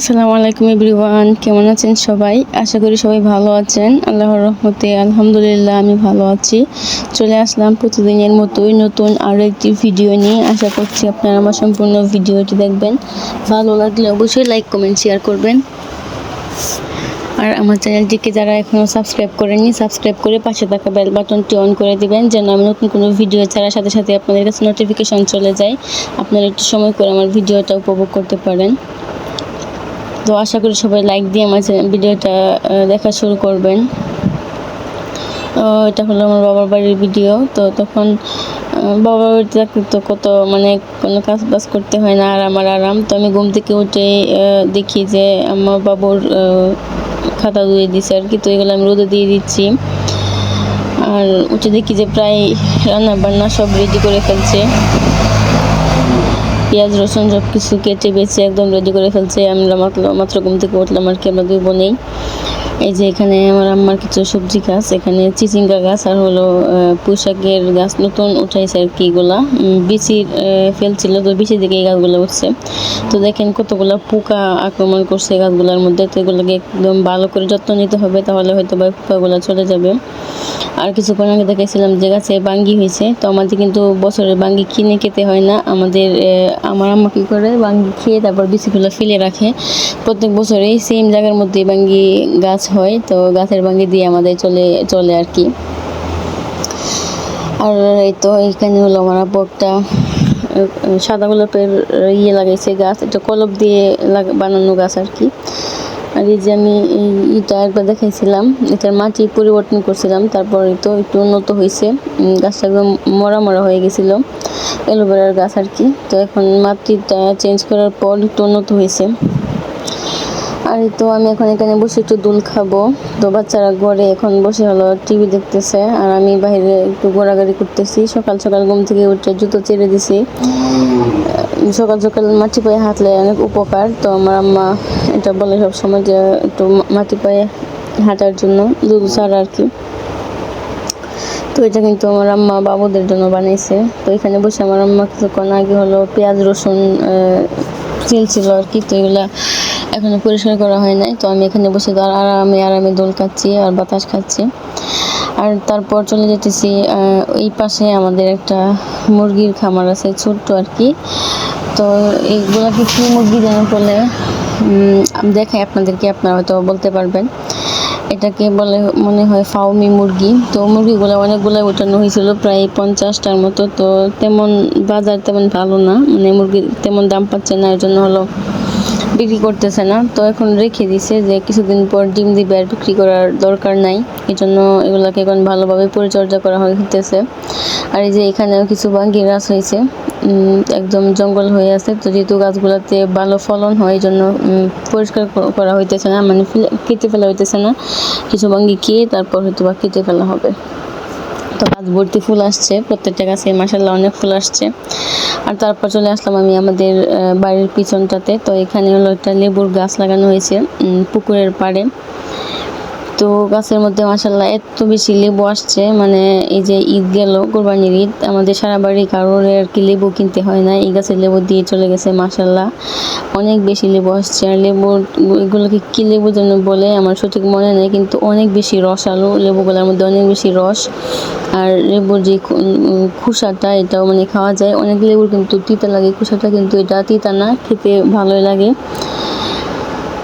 আসসালামু আলাইকুম এভরিওয়ান, কেমন আছেন সবাই? আশা করি সবাই ভালো আছেন। আল্লাহর রহমতে আলহামদুলিল্লাহ আমি ভালো আছি। চলে আসলাম প্রতিদিনের মতোই নতুন আরও একটি ভিডিও নিয়ে। আশা করছি আপনারা আমার সম্পূর্ণ ভিডিওটি দেখবেন। ভালো লাগলে অবশ্যই লাইক, কমেন্ট, শেয়ার করবেন। আর আমার চ্যানেলটিকে যারা এখনও সাবস্ক্রাইব করেনি সাবস্ক্রাইব করে পাশে থাকা বেল বাটনটি অন করে দিবেন, যেন আমি নতুন কোনো ভিডিও ছাড়ার সাথে সাথে আপনাদের কাছে নোটিফিকেশন চলে যায়। আপনারা একটু সময় করে আমার ভিডিওটা উপভোগ করতে পারেন। তো আশা করি সবাই লাইক দিয়ে আমার ভিডিওটা দেখা শুরু করবেন। এটা হলো আমার বাবার বাড়ির ভিডিও। তো তখন বাবার বাড়িতে তো কত মানে কোনো কাজ বাজ করতে হয় না আর আমার আরাম। তো আমি ঘুম থেকে উঠে দেখি যে আমার বাবুর খাতা ধুয়ে দিছে আর কি। তো এগুলো আমি রোদে দিয়ে দিচ্ছি। আর উঠে দেখি যে প্রায় রান্না বান্না সব রেডি করে ফেলছে। পেঁয়াজ রসুন সব কিছু কেটে বেছে একদম রেডি করে ফেলছে। আমরা মাত্র ঘুম থেকে উঠলাম আর কি আমরা দুই বোনেই এই যে এখানে আমার আম্মার কিছু সবজি গাছ এখানে চিচিঙ্গা গাছ আর হলো আহ, পুঁইশাকের গাছ নতুন উঠাইছে আর কি এগুলা। বিচি ফেলছিল তো বিচি দিকে এই গাছগুলো উঠছে। তো দেখেন কতগুলো পোকা আক্রমণ করছে গাছগুলোর মধ্যে। তো এগুলোকে একদম ভালো করে যত্ন নিতে হবে তাহলে হয়তো বা পোকাগুলো চলে যাবে। আর কিছুক্ষণ আগে দেখেছিলাম যে গাছে বাঙ্গি হয়েছে। তো আমাদের কিন্তু বছরের বাঙ্গি কিনে খেতে হয় না। আমাদের আমার আম্মা কী করে বাঙ্গি খেয়ে তারপর বিচিগুলো ফেলে রাখে। প্রত্যেক বছরেই সেম জায়গার মধ্যে বাঙ্গি গাছ হয়। তো গাছের বাঙ্গি দিয়ে আমাদের চলে চলে আর কি। আর এই তো এখানে হলো আমার একটা সাদা গোলাপের ইয়ে লাগাইছে গাছ। এটা কলপ দিয়ে বানানো গাছ আর কি। আর এই যে আমি এই ইটা একবার দেখাইছিলাম, এটার মাটি পরিবর্তন করছিলাম, তারপর তো একটু উন্নত হয়েছে গাছটা একদম মরা মরা হয়ে গেছিল, অ্যালোভেরার গাছ আর কি। তো এখন মাটিটা চেঞ্জ করার পর একটু উন্নত হয়েছে আর তো আমি এখন এখানে বসে একটু দুল খাব। তো বাচ্চারা ঘরে এখন বসে হলো, টিভি দেখতেছে। আর আমি বাইরে একটু ঘোরাঘুরি করতেছি। সকাল সকাল ঘুম থেকে উঠে জুতো চেড়ে দিছি। সকাল সকাল মাটি পায়ে হাঁটলে অনেক উপকার। তো আমার আম্মা এটা বলে সব সময় যে, একটু মাটি পায়ে হাঁটার জন্য দুধ ছাড়া আর কি। তো এটা কিন্তু আমার আম্মা বাবুদের জন্য বানাইছে। তো এখানে বসে আমার আম্মা কিছুক্ষণ আগে হলো পেঁয়াজ রসুন ছিল আর কি। তো এগুলা এখনও পরিষ্কার করা হয় নাই। তো আমি এখানে বসে আর আরামে আরামে দোল খাচ্ছি আর বাতাস খাচ্ছি। আর তারপর চলে যেতেছি এই পাশে আমাদের একটা মুরগির খামার আছে, ছোট্ট আর কি। তো এইগুলাকে কি মুরগি যেন বলে দেখাই আপনাদেরকে, আপনারা হয়তো বলতে পারবেন। এটাকে বলে, মনে হয় ফাউমি মুরগি। তো মুরগিগুলো অনেকগুলো উঠানো হয়েছিল, প্রায় পঞ্চাশটার মতো। তো তেমন বাজার তেমন ভালো না মানে মুরগি তেমন দাম পাচ্ছে না, এর জন্য হলো বিক্রি করতেছে না। তো এখন রেখে দিছে যে কিছুদিন পর ডিম দিবে আর বিক্রি করার দরকার নাই। এই জন্য এগুলোকে এখন ভালোভাবে পরিচর্যা করা হইতেছে আর এই যে এখানেও কিছু বাঙ্গি গাছ হয়েছে একদম জঙ্গল হয়ে আছে। তো যেহেতু গাছগুলোতে ভালো ফলন হয় এই জন্য পরিষ্কার করা হইতেছে না মানে কেটে ফেলা হইতেছে না। কিছু বাঙ্গি খেয়ে তারপর হয়তো বা কেটে ফেলা হবে। তো গাছ ভর্তি ফুল আসছে, প্রত্যেকটা গাছে মাসাল্লাহ অনেক ফুল আসছে। আর তারপর চলে আসলাম আমি আমাদের বাড়ির পিছনটাতে। তো এখানে হলো একটা লেবুর গাছ লাগানো হয়েছে পুকুরের পাড়ে। তো গাছের মধ্যে মাসাল্লাহ এত বেশি লেবু আসছে মানে এই যে ঈদ গেল, কোরবানির ঈদ, আমাদের সারা বাড়ি কারোর আর কি লেবু কিনতে হয় না এই গাছের লেবু দিয়ে চলে গেছে মাসাল্লাহ অনেক বেশি লেবু আসছে, আর লেবু এগুলোকে কী লেবু যেন বলে আমার সঠিক মনে নেই, কিন্তু অনেক বেশি রস আলো, লেবুগুলোর মধ্যে অনেক বেশি রস, আর লেবুর যে খোসাটা এটাও মানে খাওয়া যায়, অনেক লেবুর কিন্তু তিতা লাগে, খোসাটা কিন্তু এটা তিতা না, খেতে ভালোই লাগে।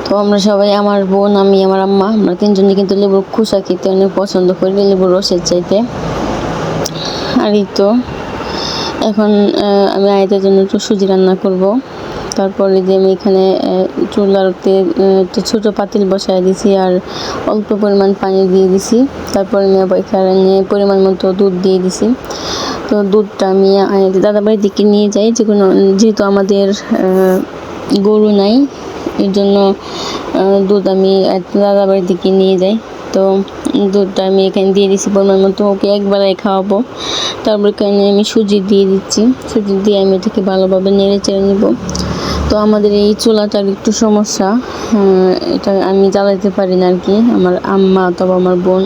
তো আমরা সবাই আমার বোন আমি আমার আম্মা আমরা তিনজনই কিন্তু লেবুর খোসা খেতে অনেক পছন্দ করি লেবুর রসের চাইতে। আর তো এখন আমি আয়তের জন্য একটু সুজি রান্না করব। তারপরে যে আমি এখানে আহ, একটা ছোটো পাতিল বসায় দিছি আর অল্প পরিমাণ পানি দিয়ে দিছি। তারপরে আমি এখানে পরিমাণ মতো দুধ দিয়ে দিছি। তো দুধটা আমি দাদা বাড়ির দিকে নিয়ে যাই যে কোনো যেহেতু আমাদের গরু নাই এর জন্য দুধ আমি দাদা বাড়ির দিকে নিয়ে যাই। তো দুধটা আমি এখানে দিয়ে দিচ্ছি পরিমাণ মতো, ওকে একবেলায় খাওয়াবো। তারপর এখানে আমি সুজি দিয়ে দিচ্ছি। সুজি দিয়ে আমি এটাকে ভালোভাবে নেড়ে চেড়ে নিব। তো আমাদের এই চুলাটার একটু সমস্যা এটা আমি জ্বালাতে পারি না আর কি। আমার আম্মা অথবা আমার বোন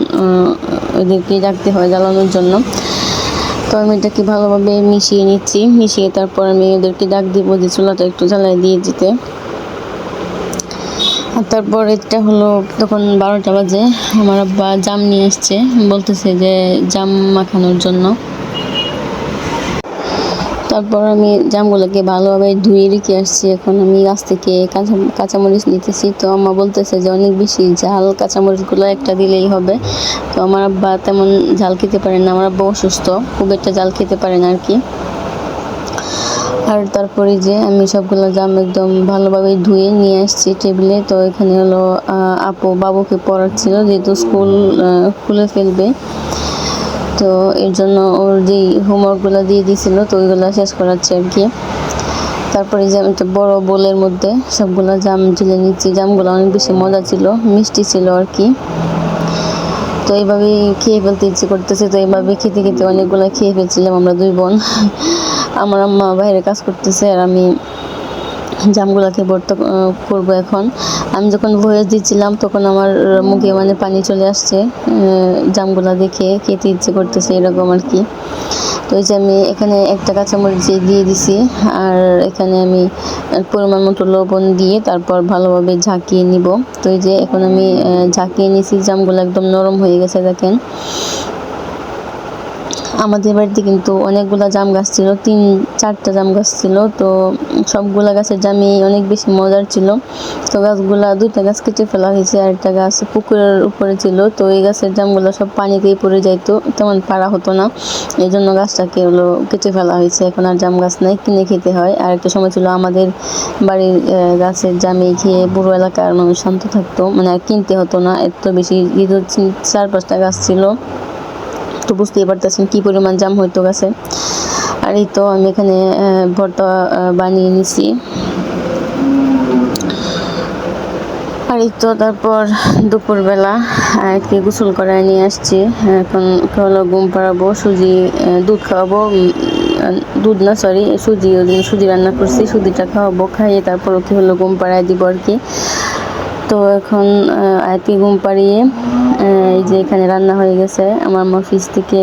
ওদেরকে রাখতে হয় জ্বালানোর জন্য। তো আমি এটাকে ভালোভাবে মিশিয়ে নিচ্ছি। মিশিয়ে তারপর আমি ওদেরকে ডাক দিব যে চুলাটা একটু জ্বালায় দিয়ে দিতে। তারপর এটা হলো তখন বারোটা বাজে, আমার আব্বা জাম নিয়ে এসছে বলতেছে যে জাম মাখানোর জন্য। তারপর আমি জামগুলোকে ভালোভাবে ধুয়ে রেখে আসছি, এখন আমি গাছ থেকে কাঁচা, কাঁচামরিচ নিতেছি। তো আম্মা বলতেছে যে অনেক বেশি ঝাল কাঁচামরিচগুলো একটা দিলেই হবে। তো আমার আব্বা তেমন ঝাল খেতে পারে না, আমার আব্বা অসুস্থ, খুব একটা ঝাল খেতে পারে না আর কি। আর তারপরে যে আমি সবগুলো জাম একদম ভালোভাবে ধুয়ে নিয়ে আসছি টেবিলে। তো এখানে হলো আপু বাবুকে পড়াচ্ছিল, যেহেতু স্কুল খুলে ফেলবে। তো এর জন্য ওর যেই হোমওয়ার্কগুলো দিয়ে দিয়েছিল তো ওইগুলো শেষ করাচ্ছে আর কি। তারপরে যে একটা বড় বোলের মধ্যে সবগুলো জাম ঢেলে নিচ্ছি। জামগুলো অনেক বেশি মজা ছিল, মিষ্টি ছিল আর কি। তো এইভাবেই খেয়ে ফেলতে ইচ্ছে করতেছে, তো এইভাবে খেতে খেতে অনেকগুলো খেয়ে ফেলছিলাম আমরা দুই বোন। আমার আম্মা বাইরে কাজ করতেছে আর আমি জামগুলাকে ভর্তা করব এখন। আমি যখন ভয়েস দিচ্ছিলাম, তখন আমার মুখে মানে পানি চলে আসছে জামগুলা দেখে খেতে ইচ্ছে করতেছে এরকম আর কি। তো এই যে আমি এখানে একটা কাঁচামরিচ দিয়ে দিছি, আর এখানে আমি পরিমাণ মতো লবণ দিয়ে তারপর ভালোভাবে ঝাঁকিয়ে নিব। তো এই যে এখন আমি ঝাঁকিয়ে নিছি, জামগুলো একদম নরম হয়ে গেছে, দেখেন। আমাদের বাড়িতে কিন্তু অনেকগুলা জাম গাছ ছিল, তিন, চারটা জাম গাছ ছিল। তো সবগুলা গাছের জামই অনেক বেশি মজার ছিল। তো গাছগুলা দুইটা গাছ কেটে ফেলা হয়েছে আর একটা গাছ পুকুরের উপরে ছিল। তো এই গাছের জামগুলো সব পানিতেই পড়ে যাইতো, তেমন পারা হতো না। এই জন্য গাছটাকে হলো কেটে ফেলা হয়েছে। এখন আর জাম গাছ নাই, কিনে খেতে হয়। আর একটা সময় ছিল আমাদের বাড়ির গাছের জামে খেয়ে পুরো এলাকার মানুষ শান্ত থাকতো। মানে আর কিনতে হতো না, এত বেশি চার, পাঁচটা গাছ ছিল। তো বুঝতেই পারতেছেন কি পরিমাণ জাম হইতো গাছে। আর এই তো আমি এখানে ভর্তা বানিয়ে নিছি। আর এই তো তারপর দুপুরবেলা একটি গোসল করায় নিয়ে আসছি। এখন হলো ঘুম পাড়াবো সুজি দুধ খাওয়াবো দুধ না সরি সুজি সুজি রান্না করছি সুজিটা খাওয়াবো খাইয়ে তারপর ওকে হলো ঘুম পাড়ায় দিব আর কি। তো এখন আহ, আয়াতকে ঘুম পাড়িয়ে এই যে এখানে রান্না হয়ে গেছে। আমার মা ফ্রিজ থেকে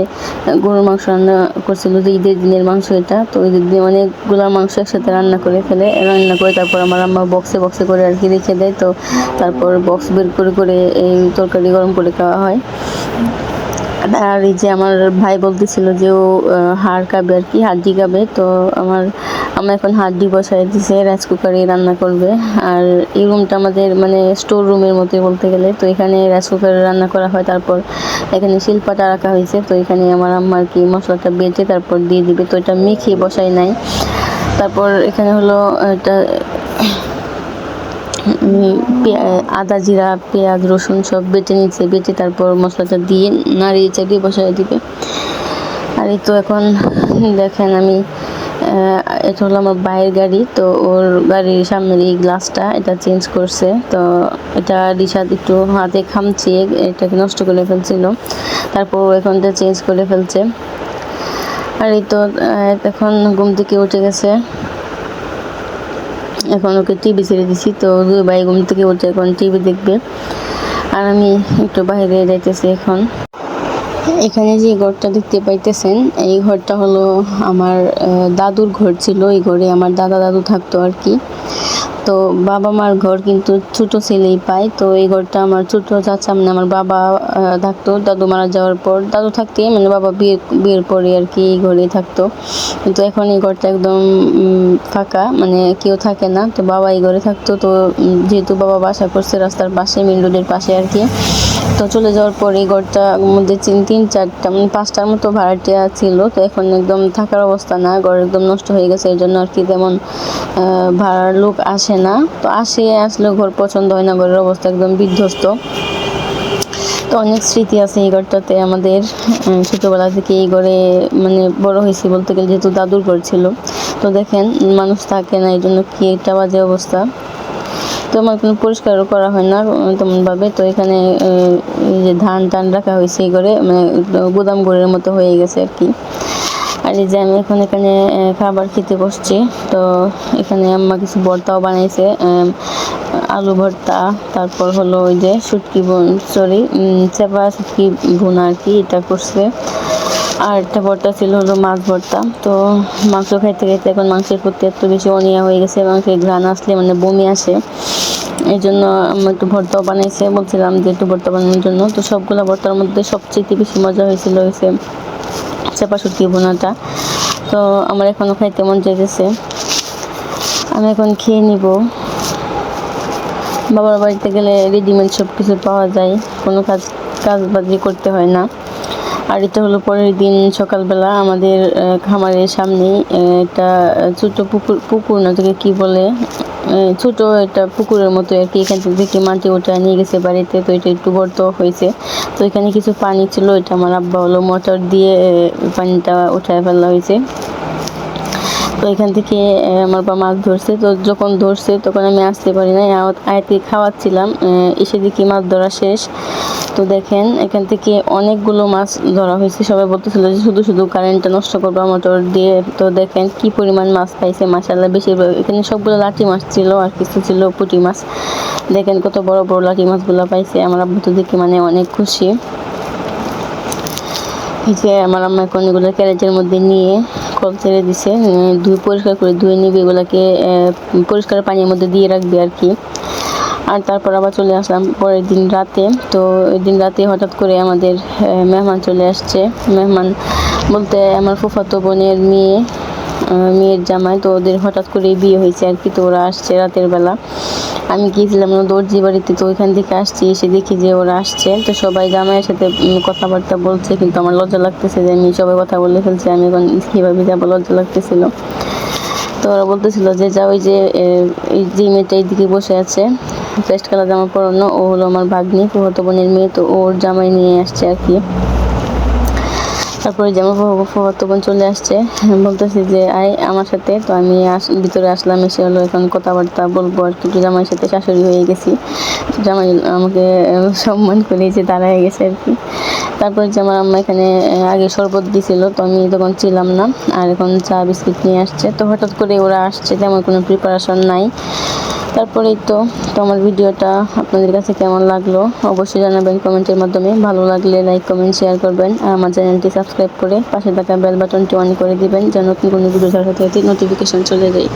গরুর মাংস রান্না করছিল যে ঈদের দিনের মাংস এটা। তো ঈদের দিনে অনেকগুলো মাংস একসাথে রান্না করে ফেলে, রান্না করে তারপর আমার আম্মা বক্সে বক্সে করে আর কি রেখে দেয়। তো তারপর বক্স বের করে করে এই তরকারি গরম করে খাওয়া হয়। আর এই যে আমার ভাই বলতেছিল যে ও হাড় খাবে আর কি, হাড্ডি কাবে তো আমার আমার এখন হাড্ডি বসাই দিছে, রাইস কুকারে রান্না করবে। আর এই রুমটা আমাদের মানে স্টোর রুমের মতোই বলতে গেলে। তো এখানে রাইস কুকারে রান্না করা হয়, তারপর এখানে শিল্পাটা রাখা হয়েছে। তো এখানে আমার আম্মা আর কি মশলাটা বেটে তারপর দিয়ে দিবে। তো এটা মেখে বসাই নাই। তারপর এখানে হলো, এটা আদা জিরা, পেঁয়াজ, রসুন সব বেটে নিচ্ছে বেটে তারপর মশলাটা দিয়ে নাড়িয়ে চাড়িয়ে বসায় দিবে। আর এই তো এখন দেখেন আমি এটা হলো আমার ভাইয়ের গাড়ি। তো ওর গাড়ির সামনের এই গ্লাসটা এটা চেঞ্জ করছে। তো এটা রিসাদ একটু হাতে খামচিয়ে এটাকে নষ্ট করে ফেলছিল। তারপর এখন এটা চেঞ্জ করে ফেলছে। আর এই তো এখন ঘুম থেকে উঠে গেছে। এখন ওকে টিভি ছেড়ে দিছি, তো দুই ভাই ঘুম থেকে উঠে এখন টিভি দেখবে। আর আমি একটু বাইরে যাইতেছি এখন। এখানে যে ঘরটা দেখতে পাইতেছেন, এই ঘরটা হলো আমার দাদুর ঘর ছিল, এই ঘরে আমার দাদা দাদু থাকতো আর কি। তো বাবা মার ঘর কিন্তু ছোট ছেলেই পায়। তো এই ঘরটা আমার ছোট চাচা মানে আমার বাবা থাকতো। দাদু মারা যাওয়ার পর দাদু থাকতে মানে বাবা বিয়ে, বিয়ের পরে আর কি এই ঘরেই থাকতো। কিন্তু এখন এই ঘরটা একদম ফাঁকা মানে কেউ থাকে না। তো বাবা এই ঘরে থাকতো। তো যেহেতু বাবা বাসা করছে রাস্তার পাশে মেন রোডের পাশে আর কি। তো চলে যাওয়ার পর এই ঘরটার মধ্যে তিন চারটা মানে পাঁচটার মতো ভাড়াটিয়া ছিল। তো এখন একদম থাকার অবস্থা না, ঘর একদম নষ্ট হয়ে গেছে, এই জন্য আর কি তেমন ভাড়ার লোক আসে না। তো আসে, আসলেও ঘর পছন্দ হয় না, ঘরের অবস্থা একদম বিধ্বস্ত। তো অনেক স্মৃতি আছে এই ঘরটাতে আমাদের। ছোটোবেলা থেকে এই ঘরে মানে বড় হয়েছি বলতে গেলে, যেহেতু দাদুর ঘর ছিল। তো দেখেন, মানুষ থাকে না, এই জন্য কি একটা বাজে অবস্থা। তো আমার কোনো পরিষ্কারও করা হয় না তেমনভাবে। তো এখানে যে ধান টান রাখা হয়েছে এই ঘরে মানে গুদাম ঘরের মতো হয়ে গেছে আর কি। আর এই যে আমি এখন এখানে খাবার খেতে বসছি। তো এখানে আম্মা কিছু ভর্তাও বানাইছে আলু ভর্তা, তারপর হলো ওই যে শুটকি বোন সরি চেপা শুটকি ভুনা আর কি, এটা করছে। আর একটা ভর্তা ছিল হলো মাছ ভর্তা। তো মাংস খাইতে খাইতে এখন মাংসের প্রতি এত বেশি অনিয়া হয়ে গেছে, মাংসের ঘ্রাণ আসলে মানে বমি আসে। এই জন্য আমি একটু ভর্তাও বানাইছে, বলছিলাম যে একটু ভর্তা বানানোর জন্য। তো সবগুলো ভর্তার মধ্যে সবচেয়ে বেশি মজা হয়েছিল হয়েছে চাপা শুটকি বোনাটা তো আমার এখনও খাইতে মন চাইতেছে আমি এখন খেয়ে নিব। বাবার বাড়িতে গেলে রেডিমেড সব কিছু পাওয়া যায়, কোনো কাজ কাজ বাজি করতে হয় না। আর এটা হলো পরের দিন সকালবেলা আমাদের খামারের সামনে একটা ছোট পুকুর পুকুর না তোকে কী বলে ছোটো একটা পুকুরের মতো আর কি, এখান থেকে মাটি ওটা নিয়ে গেছে বাড়িতে, তো এটা একটু গর্ত হয়েছে। তো এখানে কিছু পানি ছিল, এটা আমার আব্বা হলো মোটর দিয়ে পানিটা উঠায় ফেলা হয়েছে। তো এখান থেকে আমার বাবা মাছ ধরছে। তো যখন ধরছে, তখন আমি আসতে পারি না আয়াতে খাওয়াচ্ছিলাম। এসে দেখি মাছ ধরা শেষ। তো দেখেন, এখান থেকে অনেকগুলো মাছ ধরা হয়েছে। সবাই বলতেছিল যে শুধু শুধু কারেন্টটা নষ্ট করব মোটর দিয়ে। তো দেখেন, কি পরিমাণ মাছ পাইছে মাসাল্লাহ বেশিরভাগ, এখানে সবগুলো লাঠি মাছ ছিল আর কিছু ছিল পুঁটি মাছ। দেখেন, কত বড় বড় লাঠি মাছগুলো পাইছে। আমার আব্বু তো দেখে মানে অনেক খুশি। যে আমার আম্মা এখন এগুলো ক্যারেজের মধ্যে নিয়ে কল ছেড়ে দিছে ধুয়ে পরিষ্কার করে ধুয়ে নিবে, এগুলোকে পরিষ্কার পানির মধ্যে দিয়ে রাখবে আর কি। আর তারপর আবার চলে আসলাম পরের দিন রাতে। তো ওই দিন রাতে হঠাৎ করে আমাদের মেহমান চলে আসছে। মেহমান বলতে আমার ফুফাতো বোনের মেয়ে মেয়ের জামাই, তো ওদের হঠাৎ করে বিয়ে হয়েছে আর কি, তো ওরা আসছে রাতের বেলা। আমি গিয়েছিলাম দর্জি বাড়িতে, তো ওইখান থেকে আসছি, এসে দেখি যে ওরা আসছে। তো সবাই জামাইয়ের সাথে কথাবার্তা বলছে, কিন্তু আমার লজ্জা লাগতেছে যে আমি সবাই কথা বলে ফেলছি, আমি এখন কীভাবে যাব, লজ্জা লাগতেছিল। তো ওরা বলতেছিল যে যা ওই যে এই যে মেয়েটা এইদিকে বসে আছে পেস্ট কালার জামা পরানো, ও হলো আমার ভাগ্নি ফুফাতো বোনের মেয়ে, তো ওর জামাই নিয়ে আসছে আর কি। তারপরে জামা যেমন ফুফাতো বোন চলে আসছে। বলতেছে যে, আয় আমার সাথে। তো আমি ভিতরে আসলাম, এসে হলো এখন কথাবার্তা বলব আর কি। একটু জামাইয়ের সাথে শাশুড়ি হয়ে গেছি। জামাই আমাকে সম্মান করে যে দাঁড়ায় গেছে আর কি। তারপরে যে আমার আম্মা এখানে আগে শরবত দিছিল, তো আমি তখন ছিলাম না। আর এখন চা, বিস্কিট নিয়ে আসছে। তো হঠাৎ করে ওরা আসছে, তেমন কোনো প্রিপারেশন নাই। তারপরেই তো তো আমার ভিডিওটা আপনাদের কাছে কেমন লাগল অবশ্যই জানাবেন কমেন্টের মাধ্যমে। ভালো লাগলে লাইক কমেন্ট শেয়ার করবেন। আর আমার চ্যানেলটি সাবস্ক্রাইব করে পাশে থাকা বেল বাটনটি অন করে দিবেন যেন নতুন কোনো ভিডিও ছাড়া সাথে নোটিফিকেশন চলে যায়।